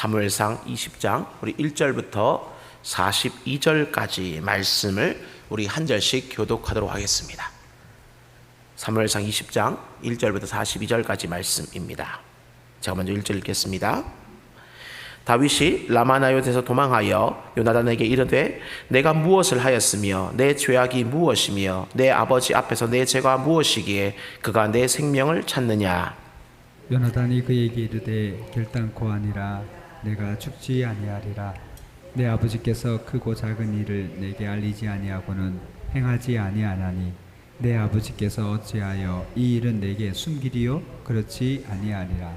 사무엘상 20장 우리 1절부터 42절까지 말씀을 우리 한 절씩 교독하도록 하겠습니다. 사무엘상 20장 1절부터 42절까지 말씀입니다. 제가 먼저 1절 읽겠습니다. 다윗이 라마나요에서 도망하여 요나단에게 이르되 내가 무엇을 하였으며 내 죄악이 무엇이며 내 아버지 앞에서 내 죄가 무엇이기에 그가 내 생명을 찾느냐 요나단이 그에게 이르되 결단코 아니라 내가 죽지 아니하리라. 내 아버지께서 크고 작은 일을 내게 알리지 아니하고는 행하지 아니하나니 내 아버지께서 어찌하여 이 일은 내게 숨기리요? 그렇지 아니하리라.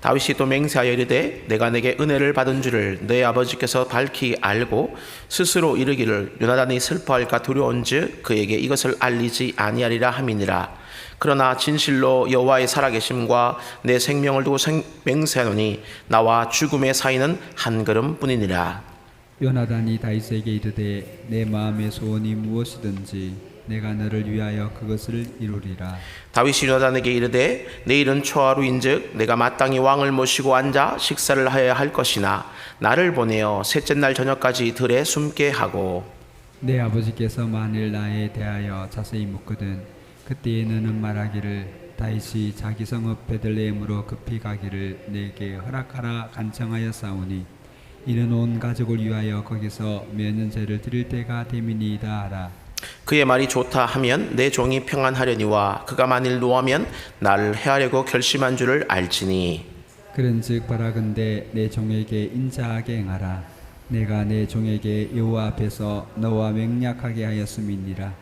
다윗이 또 맹세하여 이르되 내가 내게 은혜를 받은 줄을 내 아버지께서 밝히 알고 스스로 이르기를 요나단이 슬퍼할까 두려운즉 그에게 이것을 알리지 아니하리라 함이니라. 그러나 진실로 여호와의 살아계심과 내 생명을 두고 생- 맹세하노니 나와 죽음의 사이는 한 걸음뿐이니라. 요나단이 다윗에게 이르되 내 마음의 소원이 무엇이든지 내가 너를 위하여 그것을 이루리라. 다윗이 요나단에게 이르되 내일은 초하루인즉 내가 마땅히 왕을 모시고 앉아 식사를 하여야 할 것이나 나를 보내어 셋째 날 저녁까지 들에 숨게 하고. 내 아버지께서 만일 나에 대하여 자세히 묻거든 그때에 너는 말하기를 다윗이 자기 성읍 베들레헴으로 급히 가기를 내게 허락하라 간청하여 싸우니 이는 온 가족을 위하여 거기서 면연제를 드릴 때가 되미니이다 하라 그의 말이 좋다 하면 내 종이 평안하려니와 그가 만일 노하면 나를 해하려고 결심한 줄을 알지니. 그런즉 바라건대 내 종에게 인자하게 행하라. 내가 내 종에게 여호와 앞에서 너와 맹약하게 하였음이니라.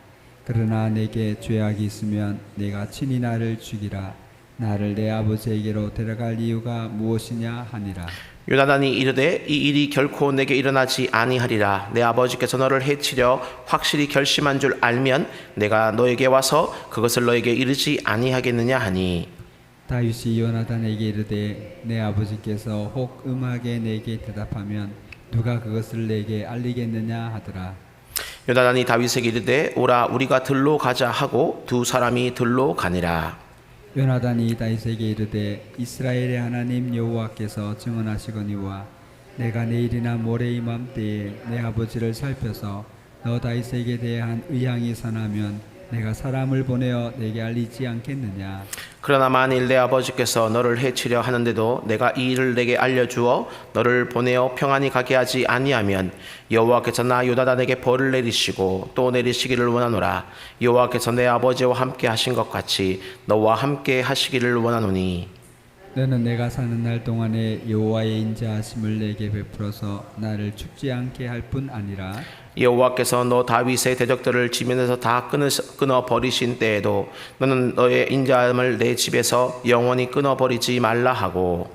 그러나 내게 죄악이 있으면 내가 친히 나를 죽이라. 나를 내 아버지에게로 데려갈 이유가 무엇이냐 하니라 요나단이 이르되 이 일이 결코 내게 일어나지 아니하리라. 내 아버지께서 너를 해치려 확실히 결심한 줄 알면 내가 너에게 와서 그것을 너에게 이르지 아니하겠느냐 하니. 다윗이 요나단에게 이르되 내 아버지께서 혹 음하게 내게 대답하면 누가 그것을 내게 알리겠느냐 하더라. 요나단이 다윗에게 이르되 오라 우리가 들로 가자 하고 두 사람이 들로 가니라 요나단이 다윗에게 이르되 이스라엘의 하나님 여호와께서 증언하시거니와 내가 내일이나 모레 이맘때에 내 아버지를 살펴서 너 다윗에게 대한 의향이 선하면 내가 사람을 보내어 내게 알리지 않겠느냐? 그러나 만일 내 아버지께서 너를 해치려 하는데도 내가 이 일을 내게 알려주어 너를 보내어 평안히 가게 하지 아니하면 여호와께서 나 요나단에게 벌을 내리시고 또 내리시기를 원하노라. 여호와께서 내 아버지와 함께 하신 것 같이 너와 함께 하시기를 원하노니. 너는 내가 사는 날 동안에 여호와의 인자하심을 내게 베풀어서 나를 죽지 않게 할 뿐 아니라 여호와께서 너 다윗의 대적들을 지면에서 다 끊어, 버리신 때에도 너는 너의 인자함을 내 집에서 영원히 끊어 버리지 말라 하고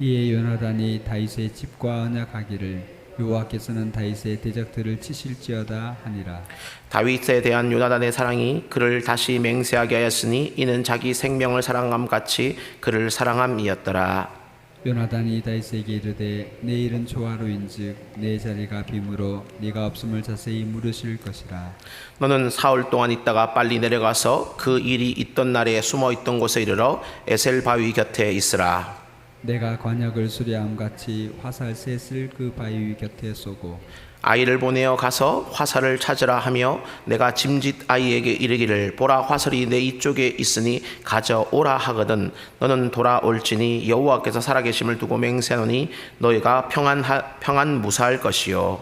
이에 요나단이 다윗의 집과 언약하기를 여호와께서는 다윗의 대적들을 치실지어다 하니라 다윗에 대한 요나단의 사랑이 그를 다시 맹세하게 하였으니 이는 자기 생명을 사랑함 같이 그를 사랑함이었더라. 요나단이 다윗에게 이르되 내일은 조화로인즉 내 자리가 빔으로 네가 없음을 자세히 물으실 것이라 너는 사흘 동안 있다가 빨리 내려가서 그 일이 있던 날에 숨어 있던 곳에 이르러 에셀 바위 곁에 있으라. 내가 관역을 수리함 같이 화살 셋을 그 바위 곁에 쏘고 아이를 보내어 가서 화살을 찾으라 하며 내가 짐짓 아이에게 이르기를 보라 화살이 내 이쪽에 있으니 가져오라 하거든. 너는 돌아올지니 여호와께서 살아계심을 두고 맹세하노니 너희가 평안 평안 무사할 것이요.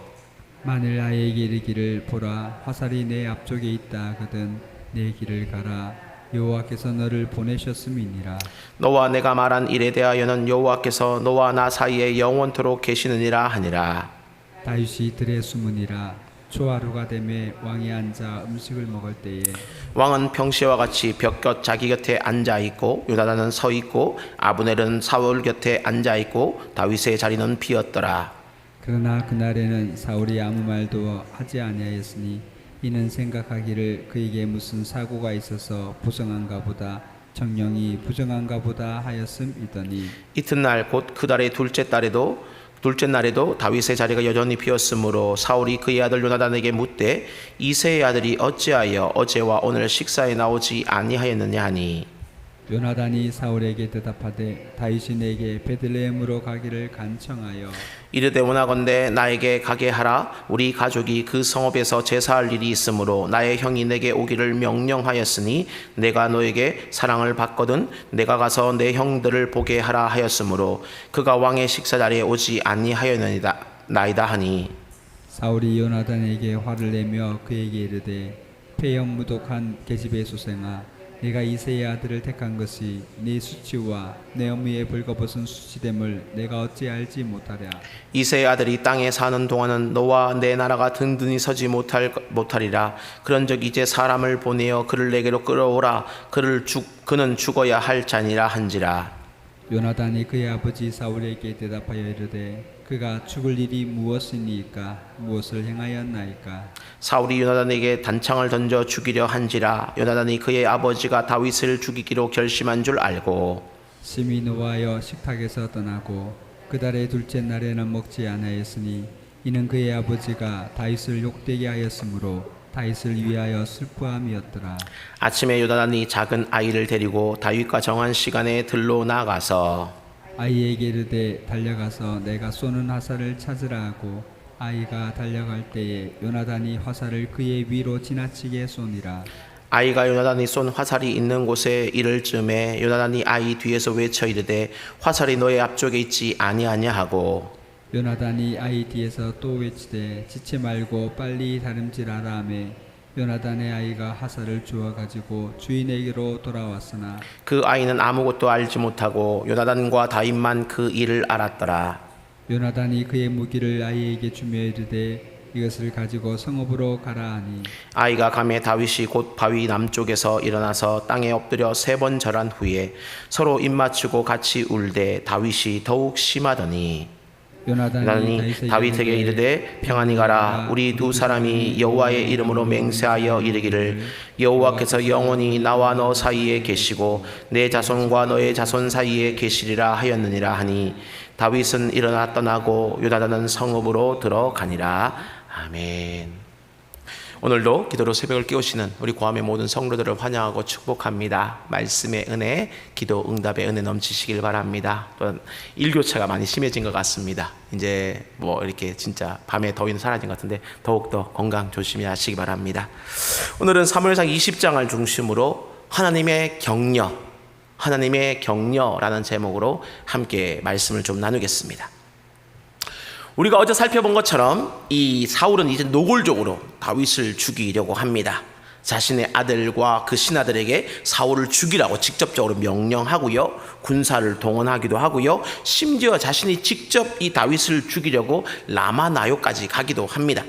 만일 아이에게 이르기를 보라 화살이 내 앞쪽에 있다 하거든 내 길을 가라. 여호와께서 너를 보내셨음이니라. 너와 내가 말한 일에 대하여는 여호와께서 너와 나 사이에 영원토록 계시느니라 하니라 다윗이 들에 숨으니라. 초하루가 되매 왕이 앉아 음식을 먹을 때에 왕은 평시와 같이 벽곁 자기 곁에 앉아 있고 요나단은 서 있고 아브넬은 사울 곁에 앉아 있고 다윗의 자리는 비었더라. 그러나 그날에는 사울이 아무 말도 하지 아니하였으니 이는 생각하기를 그에게 무슨 사고가 있어서 부정한가 보다 정령이 부정한가 보다 하였음이더니 이튿날 곧 그 달의 둘째 달에도 둘째 날에도 다윗의 자리가 여전히 비었으므로 사울이 그의 아들 요나단에게 묻되 이세의 아들이 어찌하여 어제와 오늘 식사에 나오지 아니하였느냐 하니 요나단이 사울에게 대답하되 다윗이 내게 베들레헴으로 가기를 간청하여 이르되 원하건대 나에게 가게 하라. 우리 가족이 그 성읍에서 제사할 일이 있으므로 나의 형이 내게 오기를 명령하였으니 내가 너에게 사랑을 받거든 내가 가서 내 형들을 보게 하라 하였으므로 그가 왕의 식사 자리에 오지 아니하였나이다 나이다 하니. 사울이 요나단에게 화를 내며 그에게 이르되 폐영 무독한 계집의 수생아 내가 이세의 아들을 택한 것이 네 수치와 내 어미의 벌거벗은 수치됨을 내가 어찌 알지 못하랴? 이세의 아들이 땅에 사는 동안은 너와 내 나라가 든든히 서지 못할 못하리라. 그런즉 이제 사람을 보내어 그를 내게로 끌어오라. 그를 죽 그는 죽어야 할 자니라 한지라 요나단이 그의 아버지 사울에게 대답하여 이르되 그가 죽을 일이 무엇이니까 무엇을 행하였나이까? 사울이 요나단에게 단창을 던져 죽이려 한지라 요나단이 그의 아버지가 다윗을 죽이기로 결심한 줄 알고 심히 노하여 식탁에서 떠나고 그 달의 둘째 날에는 먹지 아니하였으니 이는 그의 아버지가 다윗을 욕되게 하였으므로 다윗을 위하여 슬퍼함이었더라. 아침에 요나단이 작은 아이를 데리고 다윗과 정한 시간에 들로 나가서 아이에게 이르되 달려가서 내가 쏘는 화살을 찾으라 하고 아이가 달려갈 때에 요나단이 화살을 그의 위로 지나치게 쏘니라. 아이가 요나단이 쏜 화살이 있는 곳에 이를 쯤에 요나단이 아이 뒤에서 외쳐 이르되 화살이 너의 앞쪽에 있지 아니하냐 하고 요나단이 아이 뒤에서 또 외치되 지체 말고 빨리 다름질하라 하며 요나단의 아이가 화살을 주워 가지고 주인에게로 돌아왔으나 그 아이는 아무것도 알지 못하고 요나단과 다윗만 그 일을 알았더라. 요나단이 그의 무기를 아이에게 주며 이르되 이것을 가지고 성읍으로 가라 하니 아이가 감에 다윗이 곧 바위 남쪽에서 일어나서 땅에 엎드려 세 번 절한 후에 서로 입맞추고 같이 울되 다윗이 더욱 심하더니 요나단이 다윗에게 이르되 평안히 가라. 우리 두 사람이 여호와의 이름으로 맹세하여 이르기를 여호와께서 영원히 나와 너 사이에 계시고 내 자손과 너의 자손 사이에 계시리라 하였느니라 하니 다윗은 일어나 떠나고 요나단은 성읍으로 들어가니라. 아멘. 오늘도 기도로 새벽을 깨우시는 우리 고함의 모든 성도들을 환영하고 축복합니다. 말씀의 은혜, 기도 응답의 은혜 넘치시길 바랍니다. 또 일교차가 많이 심해진 것 같습니다. 이제 뭐 이렇게 진짜 밤에 더위는 사라진 것 같은데 더욱더 건강 조심히 하시기 바랍니다. 오늘은 사무엘상 20장을 중심으로 하나님의 격려, 하나님의 격려라는 제목으로 함께 말씀을 좀 나누겠습니다. 우리가 어제 살펴본 것처럼 이 사울은 이제 노골적으로 다윗을 죽이려고 합니다. 자신의 아들과 그 신하들에게 사울을 죽이라고 직접적으로 명령하고요. 군사를 동원하기도 하고요. 심지어 자신이 직접 이 다윗을 죽이려고 라마나요까지 가기도 합니다.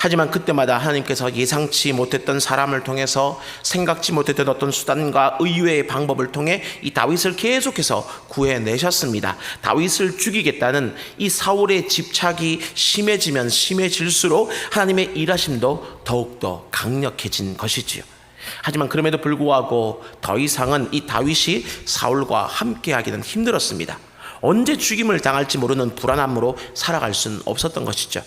하지만 그때마다 하나님께서 예상치 못했던 사람을 통해서 생각지 못했던 어떤 수단과 의외의 방법을 통해 이 다윗을 계속해서 구해내셨습니다. 다윗을 죽이겠다는 이 사울의 집착이 심해지면 심해질수록 하나님의 일하심도 더욱더 강력해진 것이지요. 하지만 그럼에도 불구하고 더 이상은 이 다윗이 사울과 함께하기는 힘들었습니다. 언제 죽임을 당할지 모르는 불안함으로 살아갈 수는 없었던 것이죠.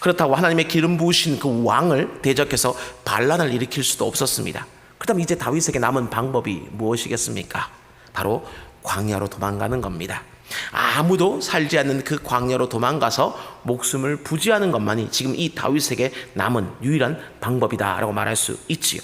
그렇다고 하나님의 기름 부으신 그 왕을 대적해서 반란을 일으킬 수도 없었습니다. 그다음 이제 다윗에게 남은 방법이 무엇이겠습니까? 바로 광야로 도망가는 겁니다. 아무도 살지 않는 그 광야로 도망가서 목숨을 부지하는 것만이 지금 이 다윗에게 남은 유일한 방법이다라고 말할 수 있지요.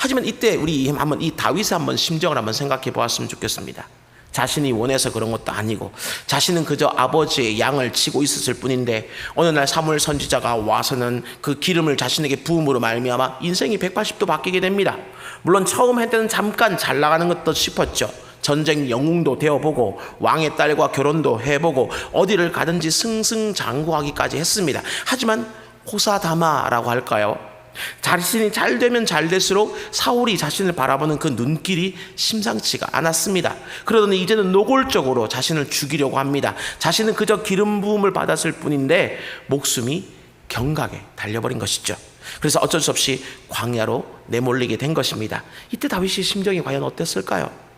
하지만 이때 우리 한번 이 다윗의 한번 심정을 한번 생각해 보았으면 좋겠습니다. 자신이 원해서 그런 것도 아니고 자신은 그저 아버지의 양을 치고 있었을 뿐인데 어느 날 사무엘 선지자가 와서는 그 기름을 자신에게 부음으로 말미암아 인생이 180도 바뀌게 됩니다. 물론 처음 할 때는 잠깐 잘 나가는 것도 싶었죠. 전쟁 영웅도 되어보고 왕의 딸과 결혼도 해보고 어디를 가든지 승승장구하기까지 했습니다. 하지만 호사다마라고 할까요? 자신이 잘 되면 잘 될수록 사울이 자신을 바라보는 그 눈길이 심상치가 않았습니다. 그러더니 이제는 노골적으로 자신을 죽이려고 합니다. 자신은 그저 기름 부음을 받았을 뿐인데 목숨이 경각에 달려버린 것이죠. 그래서 어쩔 수 없이 광야로 내몰리게 된 것입니다. 이때 다윗의 심정이 과연 어땠을까요?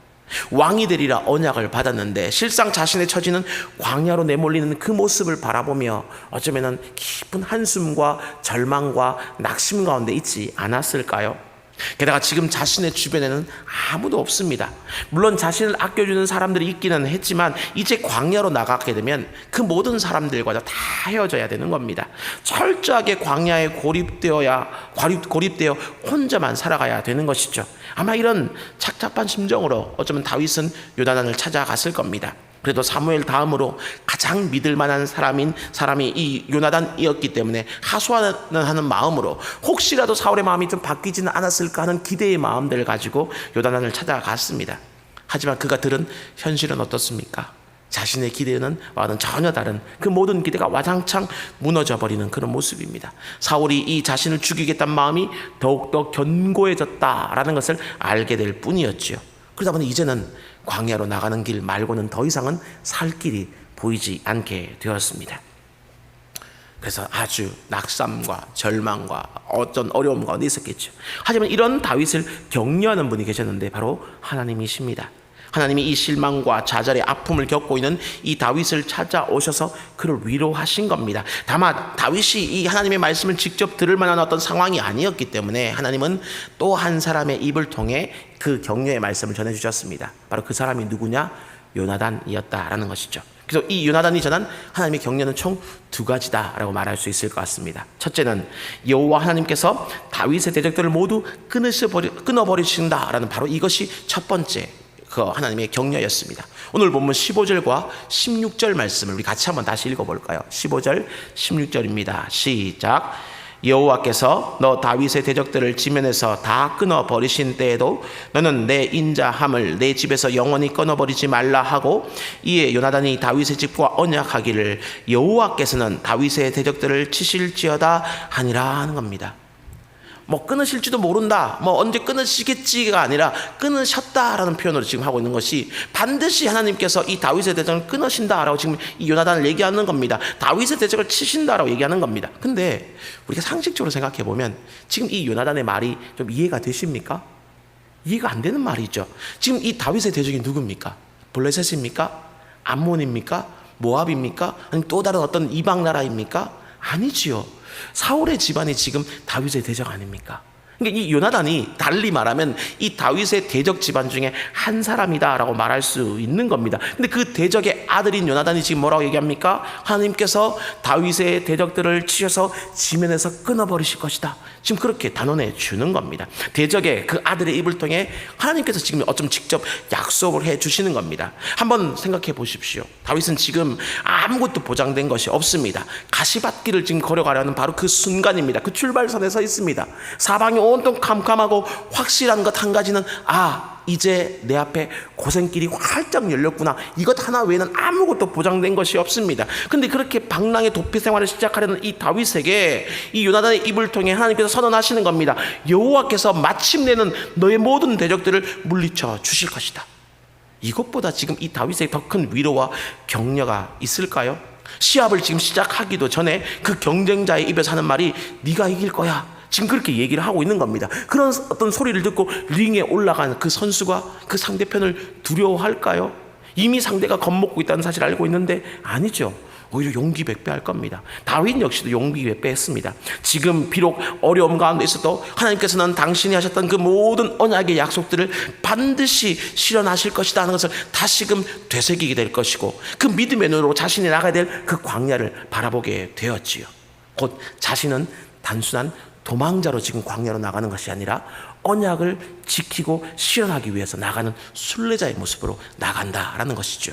왕이 되리라 언약을 받았는데 실상 자신의 처지는 광야로 내몰리는 그 모습을 바라보며 어쩌면은 깊은 한숨과 절망과 낙심 가운데 있지 않았을까요? 게다가 지금 자신의 주변에는 아무도 없습니다. 물론 자신을 아껴주는 사람들이 있기는 했지만 이제 광야로 나가게 되면 그 모든 사람들과 다 헤어져야 되는 겁니다. 철저하게 광야에 고립되어야 고립, 고립되어 혼자만 살아가야 되는 것이죠. 아마 이런 착잡한 심정으로 어쩌면 다윗은 요나단을 찾아갔을 겁니다. 그래도 사무엘 다음으로 가장 믿을 만한 사람인 사람이 이 요나단이었기 때문에 하소하는 마음으로 혹시라도 사울의 마음이 좀 바뀌지는 않았을까 하는 기대의 마음들을 가지고 요나단을 찾아갔습니다. 하지만 그가 들은 현실은 어떻습니까? 자신의 기대는 와는 전혀 다른 그 모든 기대가 와장창 무너져 버리는 그런 모습입니다. 사울이 이 자신을 죽이겠다는 마음이 더욱더 견고해졌다라는 것을 알게 될 뿐이었지요. 그러다 보니 이제는 광야로 나가는 길 말고는 더 이상은 살 길이 보이지 않게 되었습니다. 그래서 아주 낙담과 절망과 어떤 어려움 가운데 있었겠죠. 하지만 이런 다윗을 격려하는 분이 계셨는데 바로 하나님이십니다. 하나님이 이 실망과 좌절의 아픔을 겪고 있는 이 다윗을 찾아오셔서 그를 위로하신 겁니다. 다만 다윗이 이 하나님의 말씀을 직접 들을 만한 어떤 상황이 아니었기 때문에 하나님은 또 한 사람의 입을 통해 그 격려의 말씀을 전해 주셨습니다. 바로 그 사람이 누구냐? 요나단이었다라는 것이죠. 그래서 이 요나단이 전한 하나님의 격려는 총 두 가지다라고 말할 수 있을 것 같습니다. 첫째는 여호와 하나님께서 다윗의 대적들을 모두 끊으셔버리, 끊어버리신다라는 바로 이것이 첫 번째 그 하나님의 격려였습니다. 오늘 본문 15절과 16절 말씀을 우리 같이 한번 다시 읽어볼까요? 15절, 16절입니다. 시작. 여호와께서 너 다윗의 대적들을 지면에서 다 끊어 버리신 때에도 너는 내 인자함을 내 집에서 영원히 끊어 버리지 말라 하고 이에 요나단이 다윗의 집과 언약하기를 여호와께서는 다윗의 대적들을 치실지어다 하니라 하는 겁니다. 뭐 끊으실지도 모른다. 뭐 언제 끊으시겠지가 아니라 끊으셨다라는 표현으로 지금 하고 있는 것이 반드시 하나님께서 이 다윗의 대적을 끊으신다라고 지금 이 요나단을 얘기하는 겁니다. 다윗의 대적을 치신다라고 얘기하는 겁니다. 근데 우리가 상식적으로 생각해 보면 지금 이 요나단의 말이 좀 이해가 되십니까? 이해가 안 되는 말이죠. 지금 이 다윗의 대적이 누굽니까? 블레셋입니까? 암몬입니까? 모압입니까? 아니면 또 다른 어떤 이방 나라입니까? 아니지요. 사울의 집안이 지금 다윗의 대적 아닙니까? 그러니까 이 요나단이 달리 말하면 이 다윗의 대적 집안 중에 한 사람이다라고 말할 수 있는 겁니다. 근데 그 대적의 아들인 요나단이 지금 뭐라고 얘기합니까? 하나님께서 다윗의 대적들을 치셔서 지면에서 끊어버리실 것이다. 지금 그렇게 단언해 주는 겁니다. 대적의 그 아들의 입을 통해 하나님께서 지금 어쩜 직접 약속을 해 주시는 겁니다. 한번 생각해 보십시오. 다윗은 지금 아무것도 보장된 것이 없습니다. 가시밭길을 지금 걸어가려는 바로 그 순간입니다. 그 출발선에 서 있습니다. 사방이 온통 캄캄하고 확실한 것 한 가지는 아 이제 내 앞에 고생길이 활짝 열렸구나. 이것 하나 외에는 아무것도 보장된 것이 없습니다. 근데 그렇게 방랑의 도피 생활을 시작하려는 이 다윗에게 이 요나단의 입을 통해 하나님께서 선언하시는 겁니다. 여호와께서 마침내는 너의 모든 대적들을 물리쳐 주실 것이다. 이것보다 지금 이 다윗의 더큰 위로와 격려가 있을까요? 시합을 지금 시작하기도 전에 그 경쟁자의 입에서 하는 말이 네가 이길 거야. 지금 그렇게 얘기를 하고 있는 겁니다. 그런 어떤 소리를 듣고 링에 올라가는 그 선수가 그 상대편을 두려워할까요? 이미 상대가 겁먹고 있다는 사실을 알고 있는데 아니죠. 오히려 용기 백배할 겁니다. 다윗 역시도 용기 백배했습니다. 지금 비록 어려움 가운데 있어도 하나님께서는 당신이 하셨던 그 모든 언약의 약속들을 반드시 실현하실 것이다 하는 것을 다시금 되새기게 될 것이고 그 믿음의 눈으로 자신이 나가야 될 그 광야를 바라보게 되었지요. 곧 자신은 단순한 도망자로 지금 광야로 나가는 것이 아니라 언약을 지키고 실현하기 위해서 나가는 순례자의 모습으로 나간다라는 것이죠.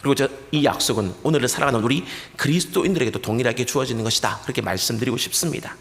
그리고 저이 약속은 오늘을 살아가는 우리 그리스도인들에게도 동일하게 주어지는 것이다. 그렇게 말씀드리고 싶습니다.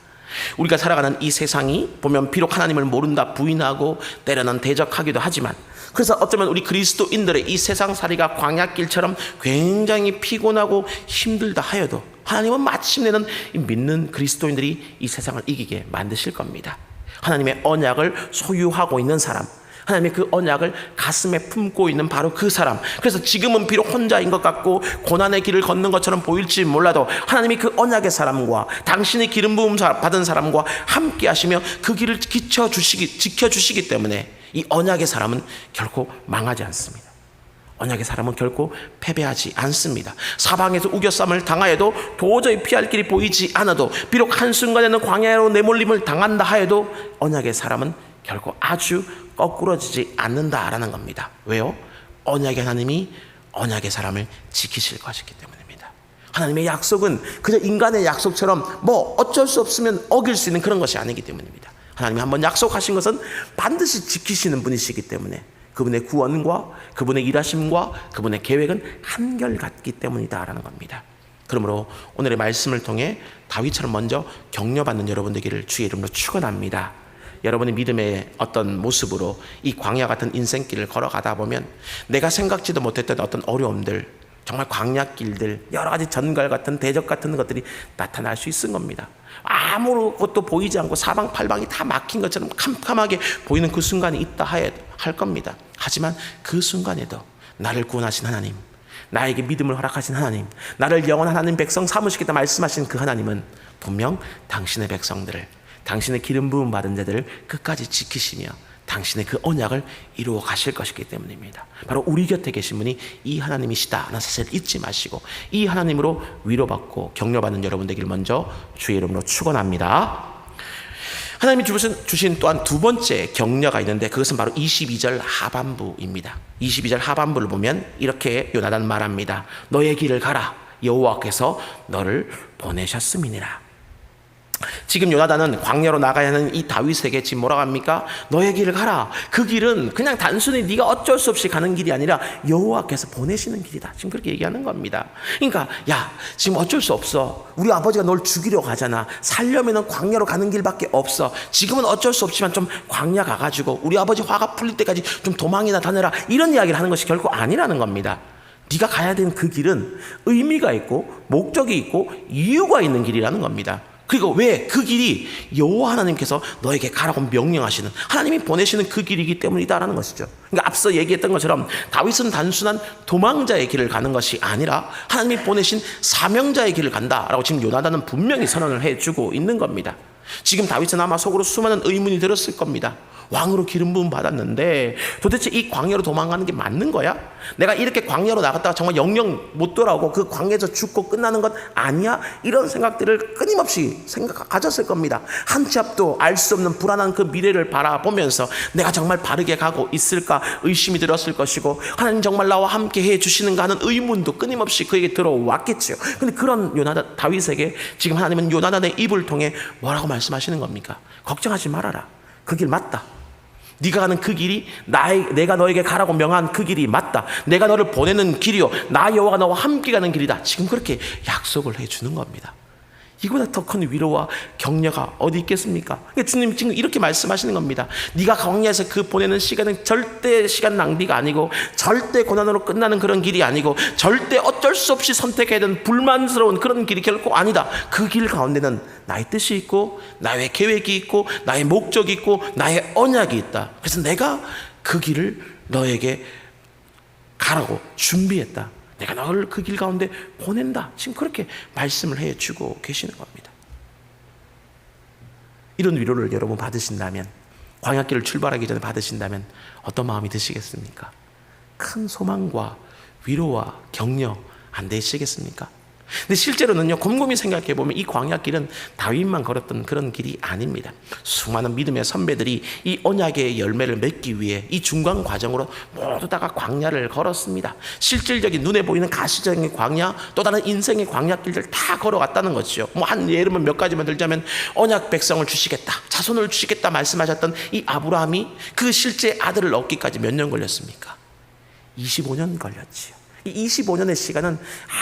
우리가 살아가는 이 세상이 보면 비록 하나님을 모른다 부인하고 때로는 대적하기도 하지만 그래서 어쩌면 우리 그리스도인들의 이 세상 살이가 광야길처럼 굉장히 피곤하고 힘들다 하여도 하나님은 마침내는 이 믿는 그리스도인들이 이 세상을 이기게 만드실 겁니다. 하나님의 언약을 소유하고 있는 사람, 하나님의 그 언약을 가슴에 품고 있는 바로 그 사람. 그래서 지금은 비록 혼자인 것 같고 고난의 길을 걷는 것처럼 보일지 몰라도 하나님이 그 언약의 사람과 당신의 기름 부음 받은 사람과 함께 하시며 그 길을 지켜 주시기 지켜 주시기 때문에 이 언약의 사람은 결코 망하지 않습니다. 언약의 사람은 결코 패배하지 않습니다. 사방에서 우겨쌈을 당하여도 도저히 피할 길이 보이지 않아도 비록 한순간에는 광야로 내몰림을 당한다 하여도 언약의 사람은 결코 아주 거꾸러지지 않는다라는 겁니다. 왜요? 언약의 하나님이 언약의 사람을 지키실 것이기 때문입니다. 하나님의 약속은 그저 인간의 약속처럼 뭐 어쩔 수 없으면 어길 수 있는 그런 것이 아니기 때문입니다. 하나님이 한번 약속하신 것은 반드시 지키시는 분이시기 때문에 그분의 구원과 그분의 일하심과 그분의 계획은 한결같기 때문이다라는 겁니다. 그러므로 오늘의 말씀을 통해 다윗처럼 먼저 격려받는 여러분 되기를 주의 이름으로 축원합니다. 여러분의 믿음의 어떤 모습으로 이 광야 같은 인생길을 걸어가다 보면 내가 생각지도 못했던 어떤 어려움들, 정말 광야길들, 여러 가지 전갈 같은 대적 같은 것들이 나타날 수 있는 겁니다. 아무것도 보이지 않고 사방팔방이 다 막힌 것처럼 캄캄하게 보이는 그 순간이 있다 할 겁니다. 하지만 그 순간에도 나를 구원하신 하나님, 나에게 믿음을 허락하신 하나님, 나를 영원한 하나님 백성 삼으시겠다 말씀하신 그 하나님은 분명 당신의 백성들을, 당신의 기름 부음 받은 자들을 끝까지 지키시며 당신의 그 언약을 이루어 가실 것이기 때문입니다. 바로 우리 곁에 계신 분이 이 하나님이시다는 사실을 잊지 마시고 이 하나님으로 위로받고 격려받는 여러분 되기를 먼저 주의 이름으로 축원합니다. 하나님이 주신, 주신 또한 두 번째 격려가 있는데 그것은 바로 22절 하반부입니다. 22절 하반부를 보면 이렇게 요나단 말합니다. 너의 길을 가라. 여호와께서 너를 보내셨음이니라. 지금 요나단은 광야로 나가야 하는 이 다윗에게 지금 뭐라고 합니까? 너의 길을 가라. 그 길은 그냥 단순히 네가 어쩔 수 없이 가는 길이 아니라 여호와께서 보내시는 길이다. 지금 그렇게 얘기하는 겁니다. 그러니까 야 지금 어쩔 수 없어. 우리 아버지가 널 죽이려 가잖아. 살려면은 광야로 가는 길밖에 없어. 지금은 어쩔 수 없지만 좀 광야 가가지고 우리 아버지 화가 풀릴 때까지 좀 도망이나 다녀라. 이런 이야기를 하는 것이 결코 아니라는 겁니다. 네가 가야 되는 그 길은 의미가 있고 목적이 있고 이유가 있는 길이라는 겁니다. 그리고 왜 그 길이 여호와 하나님께서 너에게 가라고 명령하시는 하나님이 보내시는 그 길이기 때문이다라는 것이죠. 그러니까 앞서 얘기했던 것처럼 다윗은 단순한 도망자의 길을 가는 것이 아니라 하나님이 보내신 사명자의 길을 간다라고 지금 요나단은 분명히 선언을 해주고 있는 겁니다. 지금 다윗은 아마 속으로 수많은 의문이 들었을 겁니다. 왕으로 기름 부음 받았는데 도대체 이 광야로 도망가는 게 맞는 거야? 내가 이렇게 광야로 나갔다가 정말 영영 못 돌아오고 그 광야에서 죽고 끝나는 것 아니야? 이런 생각들을 끊임없이 생각 가졌을 겁니다. 한 치 앞도 알 수 없는 불안한 그 미래를 바라보면서 내가 정말 바르게 가고 있을까 의심이 들었을 것이고 하나님 정말 나와 함께 해 주시는가 하는 의문도 끊임없이 그에게 들어왔겠죠. 근데 그런 요나단 다윗에게 지금 하나님은 요나단의 입을 통해 뭐라고 말씀하시는 겁니까? 걱정하지 말아라. 그 길 맞다. 네가 가는 그 길이 나의 내가 너에게 가라고 명한 그 길이 맞다. 내가 너를 보내는 길이요. 나 여호와가 너와 함께 가는 길이다. 지금 그렇게 약속을 해 주는 겁니다. 이보다 더 큰 위로와 격려가 어디 있겠습니까? 그러니까 주님 지금 이렇게 말씀하시는 겁니다. 네가 광야에서 그 보내는 시간은 절대 시간 낭비가 아니고 절대 고난으로 끝나는 그런 길이 아니고 절대 어쩔 수 없이 선택해야 되는 불만스러운 그런 길이 결코 아니다. 그 길 가운데는 나의 뜻이 있고 나의 계획이 있고 나의 목적이 있고 나의 언약이 있다. 그래서 내가 그 길을 너에게 가라고 준비했다. 내가 너를 그 길 가운데 보낸다. 지금 그렇게 말씀을 해 주고 계시는 겁니다. 이런 위로를 여러분 받으신다면, 광야길을 출발하기 전에 받으신다면 어떤 마음이 드시겠습니까? 큰 소망과 위로와 격려 안 되시겠습니까? 근데 실제로는요, 곰곰이 생각해 보면 이 광야길은 다윗만 걸었던 그런 길이 아닙니다. 수많은 믿음의 선배들이 이 언약의 열매를 맺기 위해 이 중간 과정으로 모두 다가 광야를 걸었습니다. 실질적인 눈에 보이는 가시적인 광야, 또 다른 인생의 광야길들 다 걸어갔다는 거죠. 뭐 한 예를만 몇 가지만 들자면 언약 백성을 주시겠다, 자손을 주시겠다 말씀하셨던 이 아브라함이 그 실제 아들을 얻기까지 몇 년 걸렸습니까? 25년 걸렸지요. 이 25년의 시간은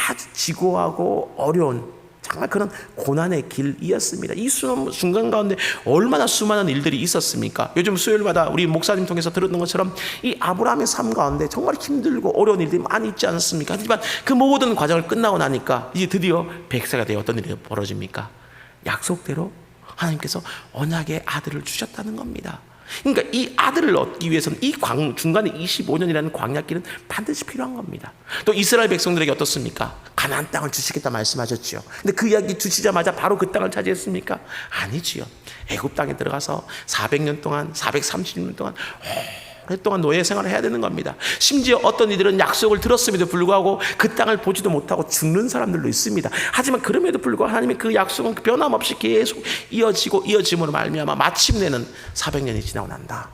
아주 지고하고 어려운 정말 그런 고난의 길이었습니다. 이 수- 순간 가운데 얼마나 수많은 일들이 있었습니까? 요즘 수요일마다 우리 목사님 통해서 들었던 것처럼 이 아브라함의 삶 가운데 정말 힘들고 어려운 일들이 많이 있지 않습니까? 하지만 그 모든 과정을 끝나고 나니까 이제 드디어 백세가 되어 어떤 일이 벌어집니까? 약속대로 하나님께서 언약의 아들을 주셨다는 겁니다. 그러니까 이 아들을 얻기 위해서는 이 광, 중간에 25년이라는 광야길은 반드시 필요한 겁니다. 또 이스라엘 백성들에게 어떻습니까? 가나안 땅을 주시겠다 말씀하셨죠. 근데 그 이야기 주시자마자 바로 그 땅을 차지했습니까? 아니지요. 애굽 땅에 들어가서 400년 동안 430년 동안 오랫동안 노예 생활을 해야 되는 겁니다. 심지어 어떤 이들은 약속을 들었음에도 불구하고 그 땅을 보지도 못하고 죽는 사람들도 있습니다. 하지만 그럼에도 불구하고 하나님의 그 약속은 변함없이 계속 이어지고 이어짐으로 말미암아 마침내는 400년이 지나고 난다.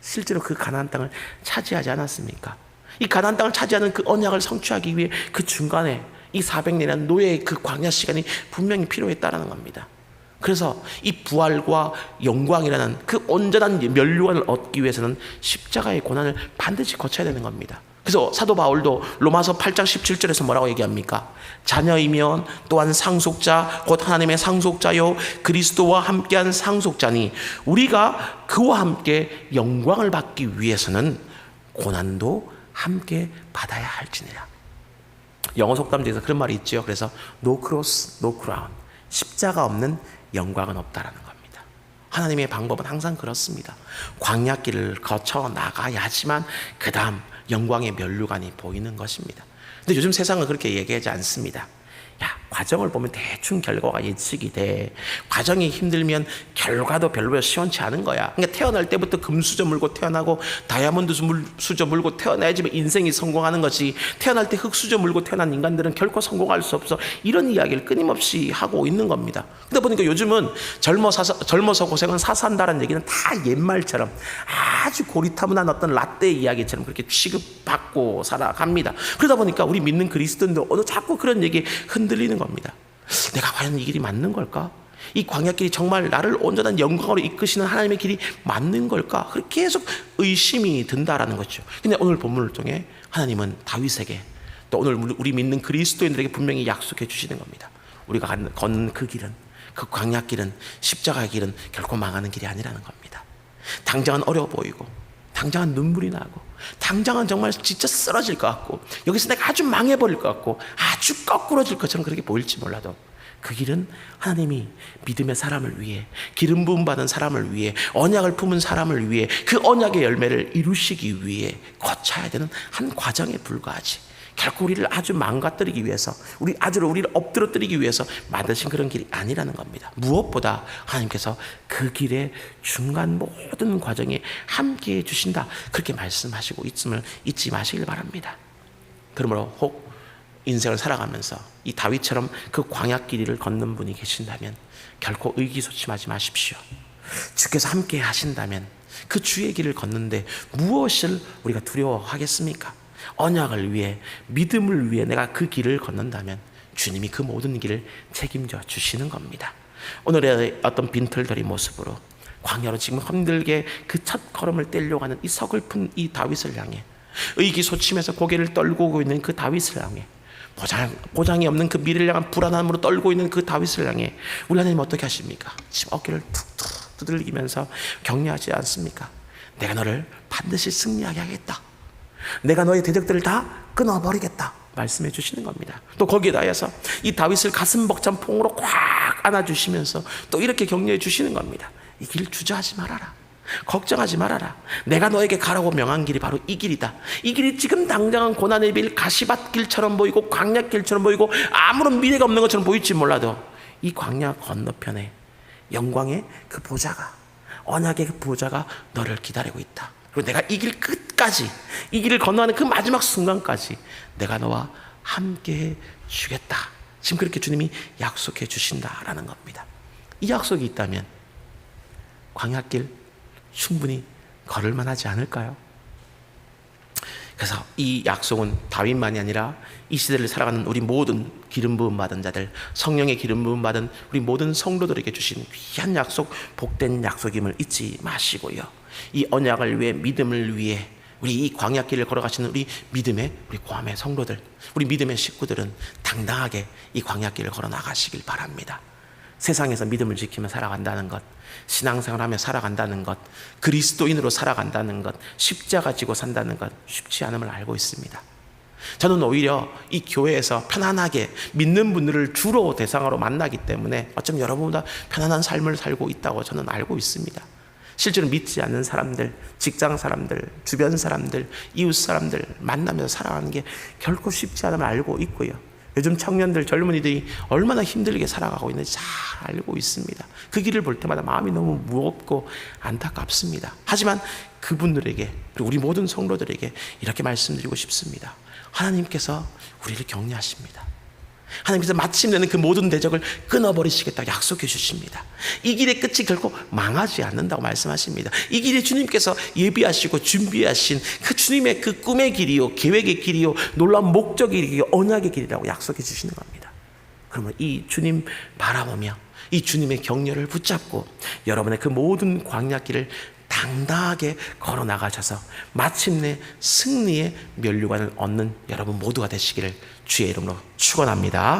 실제로 그 가나안 땅을 차지하지 않았습니까? 이 가나안 땅을 차지하는 그 언약을 성취하기 위해 그 중간에 이 400년이라는 노예의 그 광야 시간이 분명히 필요했다라는 겁니다. 그래서 이 부활과 영광이라는 그 온전한 면류관을 얻기 위해서는 십자가의 고난을 반드시 거쳐야 되는 겁니다. 그래서 사도 바울도 로마서 8장 17절에서 뭐라고 얘기합니까? 자녀이면 또한 상속자 곧 하나님의 상속자요 그리스도와 함께한 상속자니 우리가 그와 함께 영광을 받기 위해서는 고난도 함께 받아야 할지니라. 영어 속담제에서 그런 말이 있죠. 그래서 no crown. 십자가 없는 영광은 없다라는 겁니다. 하나님의 방법은 항상 그렇습니다. 광야길을 거쳐 나가야지만 그 다음 영광의 면류관이 보이는 것입니다. 근데 요즘 세상은 그렇게 얘기하지 않습니다. 야, 과정을 보면 대충 결과가 예측이 돼. 과정이 힘들면 결과도 별로 시원치 않은 거야. 그러니까 태어날 때부터 금수저 물고 태어나고 다이아몬드 물- 수저 물고 태어나야지 인생이 성공하는 거지. 태어날 때 흙수저 물고 태어난 인간들은 결코 성공할 수 없어. 이런 이야기를 끊임없이 하고 있는 겁니다. 그러다 보니까 요즘은 젊어서, 젊어서 고생은 사산다라는 얘기는 다 옛말처럼 아주 고리타분한 어떤 라떼 이야기처럼 그렇게 취급받고 살아갑니다. 그러다 보니까 우리 믿는 그리스도인도 어느 자꾸 그런 얘기에 흔들리는 겁니다. 내가 과연 이 길이 맞는 걸까? 이 광야길이 정말 나를 온전한 영광으로 이끄시는 하나님의 길이 맞는 걸까? 그렇게 계속 의심이 든다라는 거죠. 근데 오늘 본문을 통해 하나님은 다윗에게 또 오늘 우리 믿는 그리스도인들에게 분명히 약속해 주시는 겁니다. 우리가 걷는 그 길은 그 광야길은 십자가의 길은 결코 망하는 길이 아니라는 겁니다. 당장은 어려워 보이고 당장은 눈물이 나고 당장은 정말 진짜 쓰러질 것 같고 여기서 내가 아주 망해버릴 것 같고 아주 거꾸러질 것처럼 그렇게 보일지 몰라도 그 길은 하나님이 믿음의 사람을 위해 기름 부음 받은 사람을 위해 언약을 품은 사람을 위해 그 언약의 열매를 이루시기 위해 거쳐야 되는 한 과정에 불과하지 결코 우리를 아주 망가뜨리기 위해서 우리 아주 우리를 엎드러뜨리기 위해서 만드신 그런 길이 아니라는 겁니다. 무엇보다 하나님께서 그 길의 중간 모든 과정에 함께해 주신다 그렇게 말씀하시고 있음을 잊지 마시길 바랍니다. 그러므로 혹 인생을 살아가면서 이 다윗처럼 그 광야길을 걷는 분이 계신다면 결코 의기소침하지 마십시오. 주께서 함께 하신다면 그 주의 길을 걷는데 무엇을 우리가 두려워하겠습니까? 언약을 위해 믿음을 위해 내가 그 길을 걷는다면 주님이 그 모든 길을 책임져 주시는 겁니다. 오늘의 어떤 빈털터리 모습으로 광야로 지금 힘들게 그 첫 걸음을 떼려고 하는 이 서글픈 이 다윗을 향해 의기소침해서 고개를 떨고 있는 그 다윗을 향해 보장, 보장이 없는 그 미래를 향한 불안함으로 떨고 있는 그 다윗을 향해 우리 하나님 어떻게 하십니까? 지금 어깨를 툭툭 두들기면서 격려하지 않습니까? 내가 너를 반드시 승리하게 하겠다. 내가 너의 대적들을 다 끊어버리겠다. 말씀해 주시는 겁니다. 또 거기에 다해서 이 다윗을 가슴 벅찬 퐁으로 꽉 안아주시면서 또 이렇게 격려해 주시는 겁니다. 이 길 주저하지 말아라. 걱정하지 말아라. 내가 너에게 가라고 명한 길이 바로 이 길이다. 이 길이 지금 당장은 고난의 길, 가시밭 길처럼 보이고 광야 길처럼 보이고 아무런 미래가 없는 것처럼 보일지 몰라도 이 광야 건너편에 영광의 그 보좌가 언약의 그 보좌가 너를 기다리고 있다. 그리고 내가 이 길 끝까지 이 길을 건너가는 그 마지막 순간까지 내가 너와 함께해 주겠다. 지금 그렇게 주님이 약속해 주신다라는 겁니다. 이 약속이 있다면 광야길 충분히 걸을 만하지 않을까요? 그래서 이 약속은 다윗만이 아니라 이 시대를 살아가는 우리 모든 기름 부음 받은 자들, 성령의 기름 부음 받은 우리 모든 성도들에게 주신 귀한 약속, 복된 약속임을 잊지 마시고요. 이 언약을 위해 믿음을 위해 우리 이 광야길을 걸어가시는 우리 믿음의 우리 고함의 성도들, 우리 믿음의 식구들은 당당하게 이 광야길을 걸어 나가시길 바랍니다. 세상에서 믿음을 지키며 살아간다는 것, 신앙생활 하며 살아간다는 것, 그리스도인으로 살아간다는 것, 십자가 지고 산다는 것 쉽지 않음을 알고 있습니다. 저는 오히려 이 교회에서 편안하게 믿는 분들을 주로 대상으로 만나기 때문에 어쩜 여러분보다 편안한 삶을 살고 있다고 저는 알고 있습니다. 실제로 믿지 않는 사람들, 직장 사람들, 주변 사람들, 이웃 사람들 만나면서 살아가는 게 결코 쉽지 않음을 알고 있고요. 요즘 청년들 젊은이들이 얼마나 힘들게 살아가고 있는지 잘 알고 있습니다. 그 길을 볼 때마다 마음이 너무 무겁고 안타깝습니다. 하지만 그분들에게 우리 모든 성도들에게 이렇게 말씀드리고 싶습니다. 하나님께서 우리를 격려하십니다. 하나님께서 마침내는 그 모든 대적을 끊어버리시겠다고 약속해 주십니다. 이 길의 끝이 결코 망하지 않는다고 말씀하십니다. 이 길이 주님께서 예비하시고 준비하신 그 주님의 그 꿈의 길이요, 계획의 길이요, 놀라운 목적의 길이요, 언약의 길이라고 약속해 주시는 겁니다. 그러면 이 주님 바라보며 이 주님의 격려를 붙잡고 여러분의 그 모든 광야길을 당당하게 걸어 나가셔서 마침내 승리의 면류관을 얻는 여러분 모두가 되시기를 주의 이름으로 축원합니다.